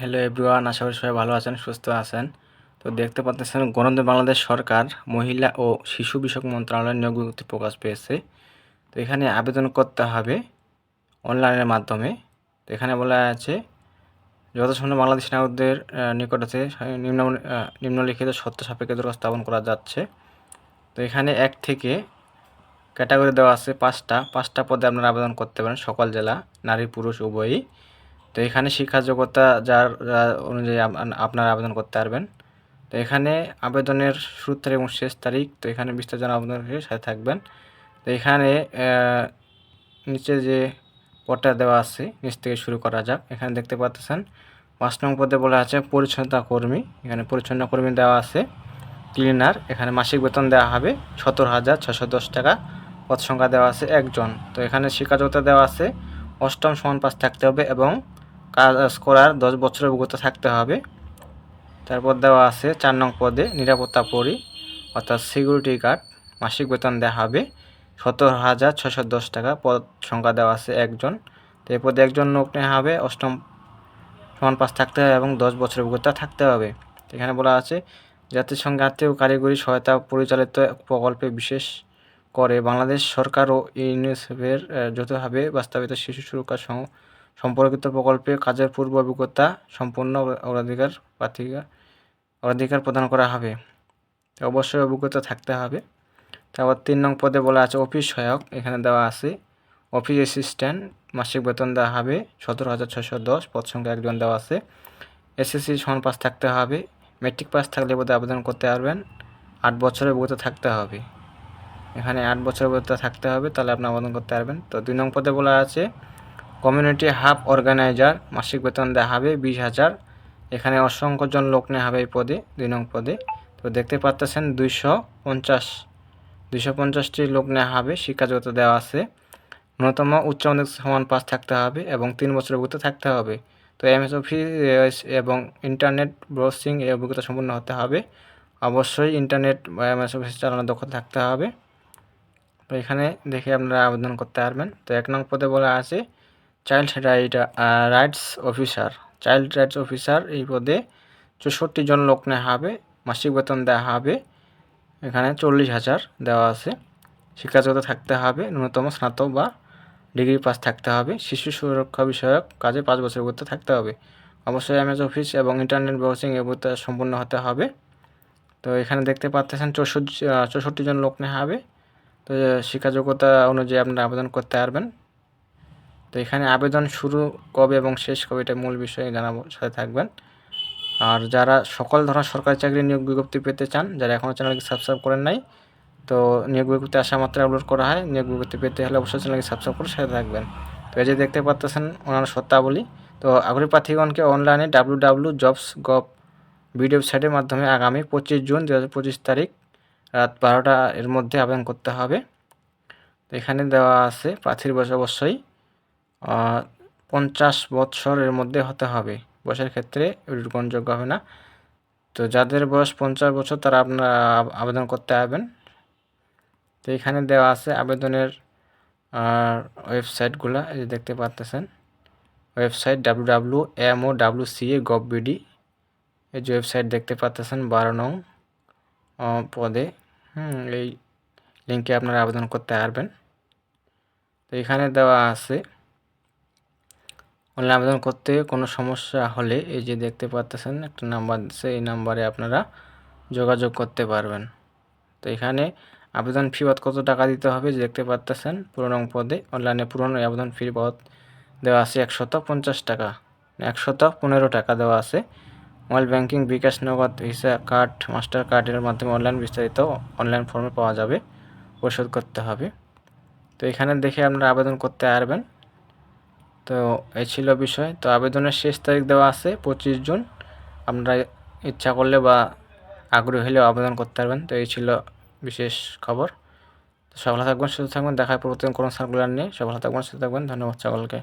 Hello everyone আশা করি সবাই ভালো আছেন, সুস্থ আছেন। তো দেখতে পাচ্ছেন গণতন্ত্র বাংলাদেশ সরকার মহিলা ও শিশু বিষয়ক মন্ত্রণালয় নিয়োগ বিজ্ঞপ্তি প্রকাশ পেয়েছে। তো এখানে আবেদন করতে হবে অনলাইনের মাধ্যমে। তো এখানে বলা আছে, যথাসম্ভব বাংলাদেশ নাগরিকদের নিকট আছে, নিম্ন নিম্নলিখিত সত্য সাপেক্ষে দরখাস্ত স্থাপন করা যাচ্ছে। তো এখানে এক থেকে ক্যাটাগরি দেওয়া আছে পাঁচটা। পাঁচটা পদে আপনারা আবেদন করতে পারেন, সকল জেলা, নারী, পুরুষ, উভয়ই। তো এখানে শিক্ষা যোগ্যতা যার অনুযায়ী আপনারা আবেদন করতে পারবেন। তো এখানে আবেদনের শুরু তারিখ এবং শেষ তারিখ, তো এখানে বিস্তারিত আবেদনের সাথে থাকবেন। তো এখানে নিচে যে পদটা দেওয়া আছে, নিচ থেকে শুরু করা যাক। এখানে দেখতে পাচ্ছেন, পাঁচ নং পদে বলা আছে পরিচ্ছন্নতা কর্মী। এখানে পরিচ্ছন্ন কর্মী দেওয়া আছে, ক্লিনার। এখানে মাসিক বেতন দেওয়া হবে সতেরো হাজার ছশো দশ টাকা। পদ সংখ্যা দেওয়া আছে একজন। তো এখানে শিক্ষাযোগ্যতা দেওয়া আছে, অষ্টম সমান পাস থাকতে হবে এবং কাজ করার দশ বছরের অভিজ্ঞতা থাকতে হবে। তারপর দেওয়া আছে চার নং পদে নিরাপত্তা পরি, অর্থাৎ সিকিউরিটি গার্ড, মাসিক বেতন দেওয়া হবে সতেরো হাজার ছশো দশ টাকা, পদ সংখ্যা দেওয়া আছে একজন। তো এই পদে একজন লোক নেওয়া হবে, অষ্টম সমান পাস থাকতে হবে এবং দশ বছরের অভিজ্ঞতা থাকতে হবে। এখানে বলা আছে, জাতিসংঘ ও কারিগরি সহায়তা পরিচালিত প্রকল্পে বিশেষ করে বাংলাদেশ সরকার ও ইউনিসেফের যৌথভাবে বাস্তবায়িত শিশু সুরক্ষা সম্পর্কিত প্রকল্পে কাজের পূর্ব অভিজ্ঞতা সম্পূর্ণ অগ্রাধিকার প্রার্থীকে অগ্রাধিকার প্রদান করা হবে। তো অবশ্যই অভিজ্ঞতা থাকতে হবে। তারপর তিন নং পদে বলা আছে, অফিস সহায়ক, এখানে দেওয়া আছে, অফিস অ্যাসিস্ট্যান্ট, মাসিক বেতন দেওয়া হবে সতেরো হাজার ছশো দশ, পদ সংখ্যা একজন দেওয়া আছে। এসএসসি সমান পাস থাকতে হবে, মেট্রিক পাস থাকলে বোধহয় আবেদন করতে পারবেন। আট বছরের অভিজ্ঞতা থাকতে হবে। এখানে আট বছরের অভিজ্ঞতা থাকতে হবে, তাহলে আপনি আবেদন করতে পারবেন। তো দুই নং পদে বলা আছে কমিউনিটি হাব অর্গানাইজার, মাসিক বেতন দেওয়া হবে বিশ হাজার। এখানে অসংখ্য জন লোক নেওয়া হবে এই পদে, দুই নং পদে। তো দেখতে পাচ্তেছেন দুইশো পঞ্চাশ। দুইশো পঞ্চাশটি লোক নেওয়া হবে শিক্ষাযোগ্যতা দেওয়া আছে। ন্যূনতম উচ্চ মাধ্যমিক সমান পাস থাকতে হবে এবং তিন বছরের অভিজ্ঞতা থাকতে হবে। তো এমএস অফিস এবং ইন্টারনেট ব্রাউজিং এর অভিজ্ঞতা সম্পূর্ণ হতে হবে। অবশ্যই ইন্টারনেট বা এমএস অফিস চালানোর দক্ষতা থাকতে হবে। তো এখানে দেখে আপনারা আবেদন করতে পারবেন। তো এক নং পদে বলা আছে child right rights officer child rights officer এই পদে চৌষট্টি জন লোক নেওয়া হবে, মাসিক বেতন দেওয়া হবে। এখানে চল্লিশ হাজার দেওয়া আছে। শিক্ষাযোগ্যতা থাকতে হবে, ন্যূনতম স্নাতক বা ডিগ্রি পাস থাকতে হবে। শিশু সুরক্ষা বিষয়ক কাজে পাঁচ বছর অভিজ্ঞতা থাকতে হবে। অবশ্যই এমএস অফিস এবং ইন্টারনেট ব্রাউজিং অভিজ্ঞতা সম্পূর্ণ হতে হবে। তো এখানে দেখতে পাচ্ছেন চৌষট্টি চৌষট্টি জন লোক নেওয়া হবে। তো শিক্ষাযোগ্যতা অনুযায়ী আপনারা আবেদন করতে পারবেন। তো এখানে আবেদন শুরু কবে এবং শেষ কবে এটা মূল বিষয়ে জানাব, সাথে থাকবেন। আর যারা সকল ধরনের সরকারি চাকরি নিয়োগ বিজ্ঞপ্তি পেতে চান, যারা এখনও চ্যানেলকে সাবস্ক্রাইব করেন নাই, তো নিয়োগ বিজ্ঞপ্তি আসা মাত্র আপলোড করা হয়। নিয়োগ বিজ্ঞপ্তি পেতে হলে অবশ্যই চ্যানেলকে সাবস্ক্রাইব করে সাথে থাকবেন। তো এই যে দেখতে পাচ্ছেন ওনার সত্তাবলী তো আগ্রহী প্রার্থীগণকে অনলাইনে W W jobs gov BD ওয়েবসাইটের মাধ্যমে আগামী পঁচিশ জুন দু হাজার পঁচিশ তারিখ রাত বারোটা এর মধ্যে আবেদন করতে হবে। তো এখানে দেওয়া আছে প্রার্থীর বয়স অবশ্যই পঞ্চাশ বৎসরের মধ্যে হতে হবে। বয়সের ক্ষেত্রে গ্রহণযোগ্য হবে না। তো যাদের বয়স পঞ্চাশ বছর, তারা আপনারা আবেদন করতে পারবেন। তো এখানে দেওয়া আছে আবেদনের ওয়েবসাইটগুলো, এই দেখতে পাচ্তেছেন website W W M O W C A gov BD. এই যে ওয়েবসাইট দেখতে পাচ্তেছেন বারো নং পদে। হুম, এই লিঙ্কে আপনারা আবেদন করতে পারবেন। তো এখানে দেওয়া আছে অনলাইন আবেদন করতে কোনো সমস্যা হলে এই যে দেখতে পাচ্তেছেন একটা নাম্বার আছে এই নাম্বারে আপনারা যোগাযোগ করতে পারবেন। তো এখানে আবেদন ফি বাদ কত টাকা দিতে হবে? দেখতে পাচ্তেছেন পুরনো পদে অনলাইনে পুরনো আবেদন ফি বাদ দেওয়া আছে একশত পঞ্চাশ টাকা। একশত পনেরো টাকা দেওয়া আছে। মোবাইল ব্যাংকিং বিকাশ নগদ, ভিসা কার্ড, মাস্টার কার্ডের মাধ্যমে অনলাইন বিস্তারিত অনলাইন ফর্মে পাওয়া যাবে, পরিশোধ করতে হবে। তো এখানে দেখে আপনারা আবেদন করতে পারবেন। তো এই ছিল বিষয়। তো আবেদনের শেষ তারিখ দেওয়া আছে, পঁচিশ জুন। আপনারা ইচ্ছা করলে বা আগ্রহী হলেও আবেদন করতে পারবেন। তো এই ছিল বিশেষ খবর। সকালে থাকবেন, সুস্থ থাকবেন। দেখায় পরবর্তী কোনো সার্কুলার নিয়ে সকালে থাকবেন, সুস্থ থাকবেন। ধন্যবাদ সকলকে।